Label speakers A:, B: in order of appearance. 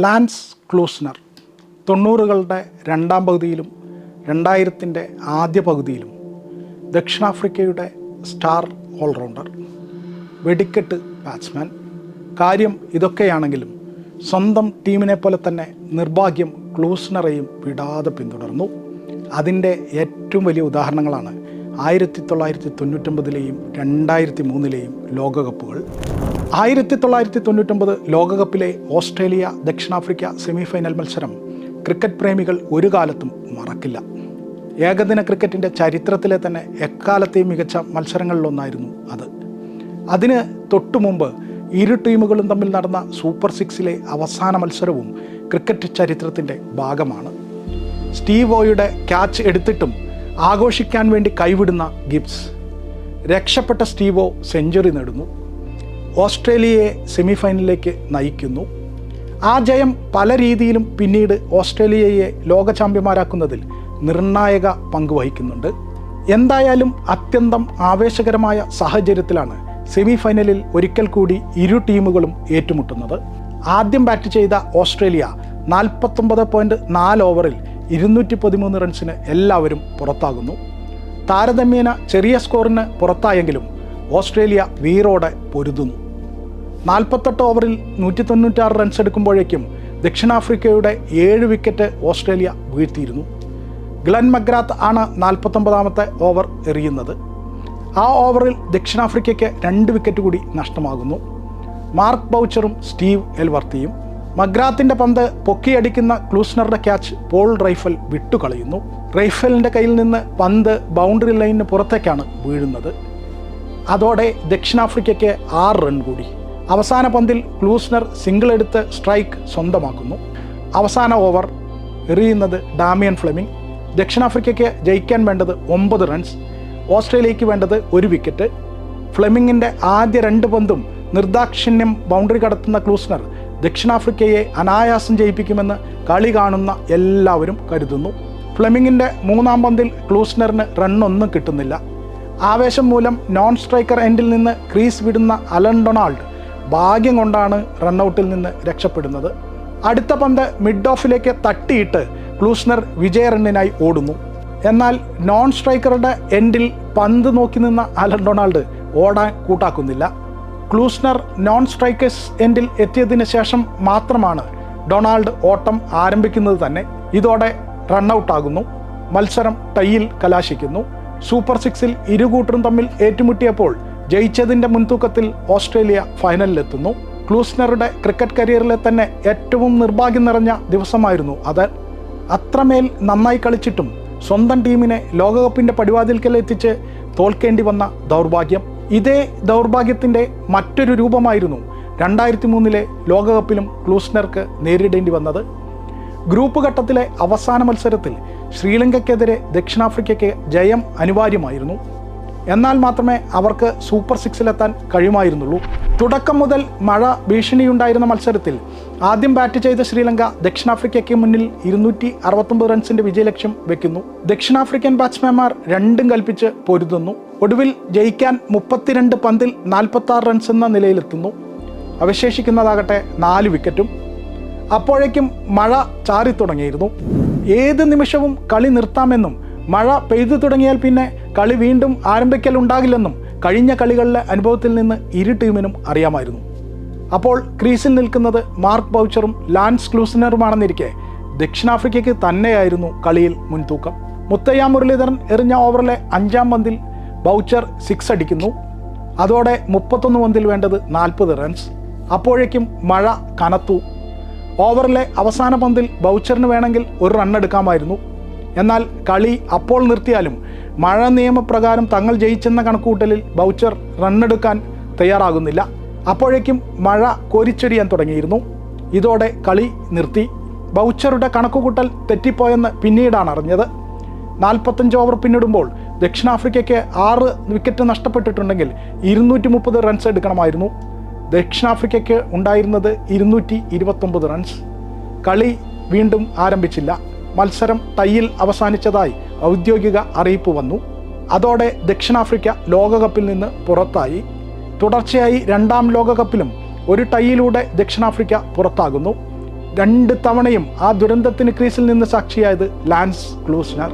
A: Lance ക്ലൂസ്നർ തൊണ്ണൂറുകളുടെ രണ്ടാം പകുതിയിലും രണ്ടായിരത്തിന്റെ ആദ്യ പകുതിയിലും ദക്ഷിണാഫ്രിക്കയുടെ സ്റ്റാർ ഓൾറൗണ്ടർ വെടിക്കെട്ട് ബാറ്റ്സ്മാൻ. കാര്യം ഇതൊക്കെയാണെങ്കിലും സ്വന്തം ടീമിനെ പോലെ തന്നെ നിർഭാഗ്യം ക്ലൂസ്നറേയും വിടാതെ പിന്തുടർന്നു. അതിന്റെ ഏറ്റവും വലിയ ഉദാഹരണങ്ങളാണ് ആയിരത്തി തൊള്ളായിരത്തി തൊണ്ണൂറ്റൊമ്പതിലെയും രണ്ടായിരത്തി മൂന്നിലെയും ലോകകപ്പുകൾ. ആയിരത്തി തൊള്ളായിരത്തി തൊണ്ണൂറ്റൊമ്പത് ലോകകപ്പിലെ ഓസ്ട്രേലിയ ദക്ഷിണാഫ്രിക്ക സെമിഫൈനൽ മത്സരം ക്രിക്കറ്റ് പ്രേമികൾ ഒരു കാലത്തും മറക്കില്ല. ഏകദിന ക്രിക്കറ്റിന്റെ ചരിത്രത്തിലെ തന്നെ എക്കാലത്തെയും മികച്ച മത്സരങ്ങളിലൊന്നായിരുന്നു അത്. അതിന് തൊട്ടു മുമ്പ് ഇരു ടീമുകളും തമ്മിൽ നടന്ന സൂപ്പർ സിക്സിലെ അവസാന മത്സരവും ക്രിക്കറ്റ് ചരിത്രത്തിന്റെ ഭാഗമാണ്. സ്റ്റീവോയുടെ ക്യാച്ച് എടുത്തിട്ടും ആഘോഷിക്കാൻ വേണ്ടി കൈവിടുന്ന ഗിബ്സ്. രക്ഷപ്പെട്ട സ്റ്റീവോ സെഞ്ചുറി നേടുന്നു. ഓസ്ട്രേലിയയെ സെമിഫൈനലിലേക്ക് നയിക്കുന്നു. ആ ജയം പല രീതിയിലും പിന്നീട് ഓസ്ട്രേലിയയെ ലോക ചാമ്പ്യന്മാരാക്കുന്നതിൽ നിർണായക പങ്ക് വഹിക്കുന്നുണ്ട്. എന്തായാലും അത്യന്തം ആവേശകരമായ സാഹചര്യത്തിലാണ് സെമിഫൈനലിൽ ഒരിക്കൽ കൂടി ഇരു ടീമുകളും ഏറ്റുമുട്ടുന്നത്. ആദ്യം ബാറ്റ് ചെയ്ത ഓസ്ട്രേലിയ നാൽപ്പത്തൊമ്പത് പോയിന്റ് നാല് ഓവറിൽ ഇരുന്നൂറ്റി പതിമൂന്ന് റൺസിന് എല്ലാവരും പുറത്താകുന്നു. താരതമ്യേന ചെറിയ സ്കോറിന് പുറത്തായെങ്കിലും ഓസ്ട്രേലിയ വീറോടെ പൊരുതുന്നു. നാൽപ്പത്തെട്ട് ഓവറിൽ നൂറ്റി തൊണ്ണൂറ്റാറ് റൺസ് എടുക്കുമ്പോഴേക്കും ദക്ഷിണാഫ്രിക്കയുടെ ഏഴ് വിക്കറ്റ് ഓസ്ട്രേലിയ വീഴ്ത്തിയിരുന്നു. ഗ്ലൻ മഗ്രാത്ത് ആണ് നാൽപ്പത്തൊമ്പതാമത്തെ ഓവർ എറിയുന്നത്. ആ ഓവറിൽ ദക്ഷിണാഫ്രിക്കയ്ക്ക് രണ്ട് വിക്കറ്റ് കൂടി നഷ്ടമാകുന്നു. മാർക്ക് ബൗച്ചറും സ്റ്റീവ് എൽവർത്തിയും. മഗ്രാത്തിന്റെ പന്ത് പൊക്കിയടിക്കുന്ന ക്ലൂസ്നറുടെ ക്യാച്ച് പോൾ റൈഫൽ വിട്ടുകളയുന്നു. റൈഫലിന്റെ കയ്യിൽ നിന്ന് പന്ത് ബൗണ്ടറി ലൈനിന് പുറത്തേക്കാണ് വീഴുന്നത്. അതോടെ ദക്ഷിണാഫ്രിക്കയ്ക്ക് ആറ് റൺ കൂടി. അവസാന പന്തിൽ ക്ലൂസ്നർ സിംഗിൾ എടുത്ത് സ്ട്രൈക്ക് സ്വന്തമാക്കുന്നു. അവസാന ഓവർ എറിയുന്നത് ഡാമിയൻ ഫ്ലെമിംഗ്. ദക്ഷിണാഫ്രിക്കയ്ക്ക് ജയിക്കാൻ വേണ്ടത് ഒമ്പത് റൺസ്. ഓസ്ട്രേലിയയ്ക്ക് വേണ്ടത് ഒരു വിക്കറ്റ്. ഫ്ലെമിങ്ങിന്റെ ആദ്യ രണ്ട് പന്തും നിർദാക്ഷിണ്യം ബൗണ്ടറി കടത്തുന്ന ക്ലൂസ്നർ ദക്ഷിണാഫ്രിക്കയെ അനായാസം ജയിപ്പിക്കുമെന്ന് കളി കാണുന്ന എല്ലാവരും കരുതുന്നു. ഫ്ലെമിങ്ങിന്റെ മൂന്നാം പന്തിൽ ക്ലൂസ്നറിന് റണ്ണൊന്നും കിട്ടുന്നില്ല. ആവേശം മൂലം നോൺ സ്ട്രൈക്കർ എൻഡിൽ നിന്ന് ക്രീസ് വിടുന്ന അലൻ ഡൊണാൾഡ് ഭാഗ്യം കൊണ്ടാണ് റണ്ണൗട്ടിൽ നിന്ന് രക്ഷപ്പെടുന്നത്. അടുത്ത പന്ത് മിഡ് ഓഫിലേക്ക് തട്ടിയിട്ട് ക്ലൂസ്നർ വിജയ റണ്ണിനായി ഓടുന്നു. എന്നാൽ നോൺ സ്ട്രൈക്കറുടെ എൻഡിൽ പന്ത് നോക്കി നിന്ന അലൻ ഡൊണാൾഡ് ഓടാൻ കൂട്ടാക്കുന്നില്ല. ക്ലൂസ്നർ നോൺ സ്ട്രൈക്കേഴ്സ് എൻഡിൽ എത്തിയതിന് ശേഷം മാത്രമാണ് ഡൊണാൾഡ് ഓട്ടം ആരംഭിക്കുന്നത് തന്നെ. ഇതോടെ റണ്ണൌട്ടാകുന്നു. മത്സരം ടൈയിൽ കലാശിക്കുന്നു. സൂപ്പർ സിക്സിൽ ഇരുകൂട്ടരും തമ്മിൽ ഏറ്റുമുട്ടിയപ്പോൾ ജയിച്ചതിന്റെ മുൻതൂക്കത്തിൽ ഓസ്ട്രേലിയ ഫൈനലിലെത്തുന്നു. ക്ലൂസ്നറുടെ ക്രിക്കറ്റ് കരിയറിലെ തന്നെ ഏറ്റവും നിർഭാഗ്യം നിറഞ്ഞ ദിവസമായിരുന്നു അത്. അത്രമേൽ നന്നായി കളിച്ചിട്ടും സ്വന്തം ടീമിനെ ലോകകപ്പിന്റെ പടിവാതിൽക്കൽ എത്തിച്ച് തോൽക്കേണ്ടി വന്ന ദൗർഭാഗ്യം. ഇതേ ദൗർഭാഗ്യത്തിന്റെ മറ്റൊരു രൂപമായിരുന്നു രണ്ടായിരത്തി മൂന്നിലെ ലോകകപ്പിലും ക്ലൂസ്നർക്ക് നേരിടേണ്ടി വന്നത്. ഗ്രൂപ്പ് ഘട്ടത്തിലെ അവസാന മത്സരത്തിൽ ശ്രീലങ്കയ്ക്കെതിരെ ദക്ഷിണാഫ്രിക്കയ്ക്ക് ജയം അനിവാര്യമായിരുന്നു. എന്നാൽ മാത്രമേ അവർക്ക് സൂപ്പർ സിക്സിലെത്താൻ കഴിയുമായിരുന്നുള്ളൂ. തുടക്കം മുതൽ മഴ ഭീഷണിയുണ്ടായിരുന്ന മത്സരത്തിൽ ആദ്യം ബാറ്റ് ചെയ്ത ശ്രീലങ്ക ദക്ഷിണാഫ്രിക്കയ്ക്ക് മുന്നിൽ ഇരുന്നൂറ്റി അറുപത്തൊമ്പത് റൺസിന്റെ വിജയലക്ഷ്യം വെക്കുന്നു. ദക്ഷിണാഫ്രിക്കൻ ബാറ്റ്സ്മാൻമാർ രണ്ടും കൽപ്പിച്ച് പൊരുതുന്നു. ഒടുവിൽ ജയിക്കാൻ മുപ്പത്തിരണ്ട് പന്തിൽ നാൽപ്പത്തി ആറ് റൺസ് എന്ന നിലയിലെത്തുന്നു. അവശേഷിക്കുന്നതാകട്ടെ നാല് വിക്കറ്റും അപ്പോഴേക്കും മഴ ചാറിത്തുടങ്ങിയിരുന്നു. ഏത് നിമിഷവും കളി നിർത്താമെന്നും മഴ പെയ്തു തുടങ്ങിയാൽ പിന്നെ കളി വീണ്ടും ആരംഭിക്കൽ ഉണ്ടാകില്ലെന്നും കഴിഞ്ഞ കളികളിലെ അനുഭവത്തിൽ നിന്ന് ഇരു ടീമിനും അറിയാമായിരുന്നു. അപ്പോൾ ക്രീസിൽ നിൽക്കുന്നത് മാർക്ക് ബൗച്ചറും ലാൻസ് ക്ലൂസിനറുമാണെന്നിരിക്കെ ദക്ഷിണാഫ്രിക്കയ്ക്ക് തന്നെയായിരുന്നു കളിയിൽ മുൻതൂക്കം. മുത്തയ്യ മുരളീധരൻ എറിഞ്ഞ ഓവറിലെ അഞ്ചാം പന്തിൽ ബൗച്ചർ സിക്സ് അടിക്കുന്നു. അതോടെ മുപ്പത്തൊന്ന് പന്തിൽ വേണ്ടത് നാൽപ്പത് റൺസ്. അപ്പോഴേക്കും മഴ കനത്തു. ഓവറിലെ അവസാന പന്തിൽ ബൗച്ചറിന് വേണമെങ്കിൽ ഒരു റൺ എടുക്കാമായിരുന്നു. എന്നാൽ കളി അപ്പോൾ നിർത്തിയാലും മഴ നിയമപ്രകാരം തങ്ങൾ ജയിച്ചെന്ന കണക്കുകൂട്ടലിൽ ബൗച്ചർ റണ്ണെടുക്കാൻ തയ്യാറാകുന്നില്ല. അപ്പോഴേക്കും മഴ കോരിച്ചൊരിയാൻ തുടങ്ങിയിരുന്നു. ഇതോടെ കളി നിർത്തി. ബൗച്ചറുടെ കണക്കുകൂട്ടൽ തെറ്റിപ്പോയെന്ന് പിന്നീടാണ് അറിഞ്ഞത്. നാൽപ്പത്തഞ്ച് ഓവർ പിന്നിടുമ്പോൾ ദക്ഷിണാഫ്രിക്കയ്ക്ക് ആറ് വിക്കറ്റ് നഷ്ടപ്പെട്ടിട്ടുണ്ടെങ്കിൽ ഇരുന്നൂറ്റി മുപ്പത് റൺസ് എടുക്കണമായിരുന്നു. ദക്ഷിണാഫ്രിക്കയ്ക്ക് ഉണ്ടായിരുന്നത് ഇരുന്നൂറ്റി ഇരുപത്തൊമ്പത് റൺസ് കളി വീണ്ടും ആരംഭിച്ചില്ല. മത്സരം തയ്യിൽ അവസാനിച്ചതായി ഔദ്യോഗിക അറിയിപ്പ് വന്നു. അതോടെ ദക്ഷിണാഫ്രിക്ക ലോകകപ്പിൽ നിന്ന് പുറത്തായി. തുടർച്ചയായി രണ്ടാം ലോകകപ്പിലും ഒരു ടൈയിലൂടെ ദക്ഷിണാഫ്രിക്ക പുറത്താകുന്നു. രണ്ട് തവണയും ആ ദുരന്തത്തിന് ക്രീസിൽ നിന്ന് സാക്ഷിയായത് ലാൻസ് ക്ലൂസ്നർ.